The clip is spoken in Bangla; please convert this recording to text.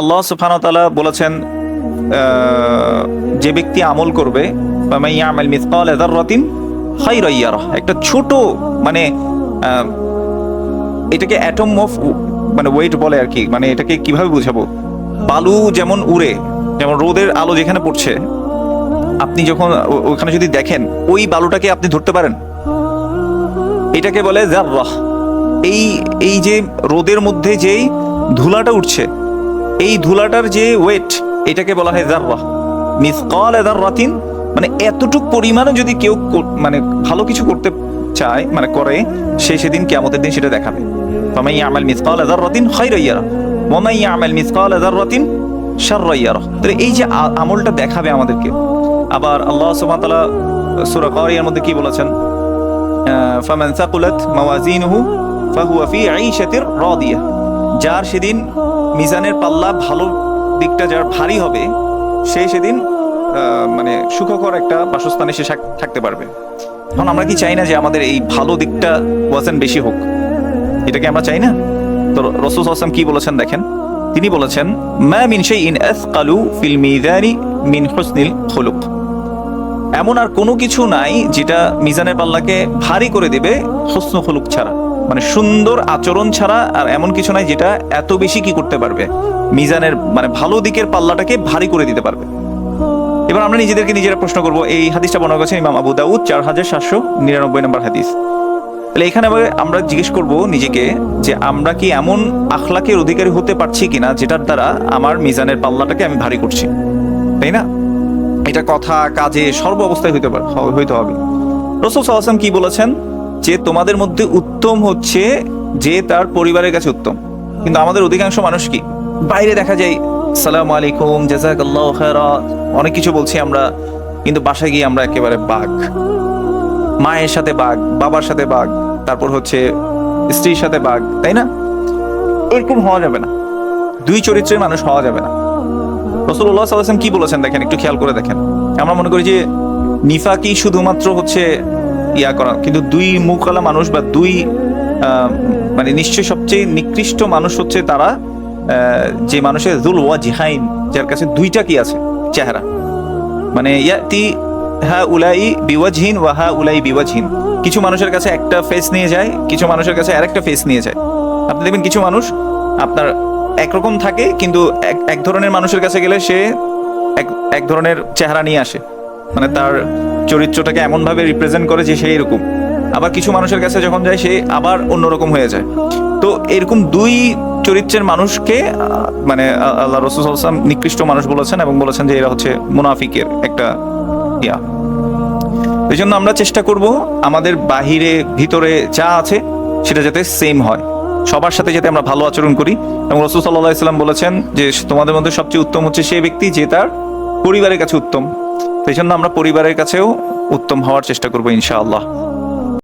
আল্লাহ তাআলা বলেছেন যে ব্যক্তি আমল করবে ইয়ারাহ। একটা ছোট মানে এটাকে অ্যাটম অফ মানে ওয়েট বলে আর কি মানে এটাকে কীভাবে বুঝাবো? বালু যেমন উড়ে, যেমন রোদের আলো যেখানে পড়ছে, আপনি যখন ওখানে যদি দেখেন, ওই বালুটাকে আপনি ধরতে পারেন। এটাকে বলে জাররাহ এই এই যে রোদের মধ্যে যেই ধুলাটা উঠছে এই ধুলাটার যে ওয়েট এটাকে বলা হয় জাররাহ মিসকাল রাতিন মানে এতটুক পরিমাণে যদি কেউ মানে ভালো কিছু করতে চায় মানে করে, সে সেদিন কেমতের দিন সেটা দেখাবে। ফামাই ইয়ামাল মিসকাল রাতিন খায়রান ইয়ারা ওয়া মান ইয়ামাল মিসকাল রাতিন শাররান ইয়ারা তাহলে এই যে আমলটা দেখাবে আমাদেরকে। আবার আল্লাহ সুবহানাহু ওয়া তাআলা সূরা কারিয়ার মধ্যে কি বলেছেন? ফামান সাকুলাত মাওয়াজিনুহু ফাহুয়া ফি আইশাতির রাদিয়া। যার সেদিন মিজানের পাল্লা ভালো দিকটা যার ভারী হবে, সে সেদিন মানে সুখকর একটা বাসস্থানে সে থাকতে পারবে। এখন আমরা কি চাই না যে আমাদের এই ভালো দিকটা ওয়াজেন বেশি হোক? এটাকে আমরা চাই না? তো রসুল আসলাম কি বলেছেন দেখেন? তিনি বলেছেন, মা মিন শাইইন আথকালু ফিল মিজানি মিন হুসনিল খুলুক। এমন আর কোনো কিছু নাই যেটা মিজানের পাল্লাকে ভারী করে দেবে হসন হলুক ছাড়া। মানে সুন্দর আচরণ ছাড়া আর এমন কিছু নাই যেটা এত বেশি কি করতে পারবে? মিজানের মানে ভালো দিকের পাল্লাটাকে ভারী করে দিতে পারবে। এবার আমরা নিজেদেরকে নিজেরা প্রশ্ন করব। এই হাদিসটা বর্ণনা করেছেন ইমাম আবু দাউদ, চার হাজার সাতশো নিরানব্বই নম্বর হাদিস। তাহলে এখানে আমরা জিজ্ঞেস করব নিজেকে যে আমরা কি এমন আখলাকের অধিকারী হতে পারছি কিনা যেটার দ্বারা আমার মিজানের পাল্লাটাকে আমি ভারী করছি? তাই না? এটা কথা, কাজে, সর্ব অবস্থায় হইতে হইতে হবে। রসুল সাল্লাম কি বলেছেন? যে তোমাদের মধ্যে উত্তম হচ্ছে যে তার পরিবারের কাছে উত্তম। কিন্তু আমাদের অধিকাংশ মানুষ কি? বাইরে দেখা যায়, সালাম আলাইকুম, জাজাকাল্লাহ অনেক কিছু বলছি আমরা, কিন্তু বাসায় গিয়ে আমরা একেবারে বাঘ। মায়ের সাথে বাঘ, বাবার সাথে বাঘ, তারপর হচ্ছে স্ত্রীর সাথে বাঘ, তাই না? এরকম হওয়া যাবে না। দুই চরিত্রের মানুষ হওয়া যাবে না। রসুল্লাহ সাল্লাম কি বলেছেন দেখেন, একটু খেয়াল করে দেখেন। আমরা মনে করি যে নিফাকি শুধুমাত্র হচ্ছে ইয়া করা। কিন্তু দুই মুখওয়ালা মানুষ বা দুই মানে নিশ্চয় সবচেয়ে নিকৃষ্ট মানুষ হচ্ছে তারা যে মানুষের জুল ওয়া জিহাইন যার কাছে দুইটা কি আছে? চেহারা। মানে ইয়াতি হা উলাই বিওয়াজহীন ওয়া হা উলাই বিওয়াজহীন। কিছু মানুষের কাছে একটা ফেস নিয়ে যায়, কিছু মানুষের কাছে আরেকটা ফেস নিয়ে যায়। আপনি দেখবেন কিছু মানুষ আপনার একরকম থাকে, কিন্তু এক এক ধরনের মানুষের কাছে গেলে সে এক এক ধরনের চেহারা নিয়ে আসে। মানে তার চরিত্রটাকে এমন ভাবে রিপ্রেজেন্ট করে যে সে এরকম আবার কিছু মানুষের কাছে যখন যায়, সে আবার অন্যরকম হয়ে যায়। তো এরকম দুই চরিত্রের মানুষকে মানে আল্লাহ রসুল নিকৃষ্ট মানুষ বলেছেন এবং বলেছেন যে এরা হচ্ছে মুনাফিকের একটা ইয়া। এই জন্য আমরা চেষ্টা করব আমাদের বাহিরে, ভিতরে যা আছে, সেটা যাতে সেম হয়। সবার সাথে যাতে আমরা ভালো আচরণ করি। এবং রসুল সাল্লাহ ইসলাম বলেছেন যে তোমাদের মধ্যে সবচেয়ে উত্তম হচ্ছে সেই ব্যক্তি যে তার পরিবারের কাছে উত্তম। সেই জন্য আমরা পরিবারের কাছেও উত্তম হওয়ার চেষ্টা করব ইনশাআল্লাহ।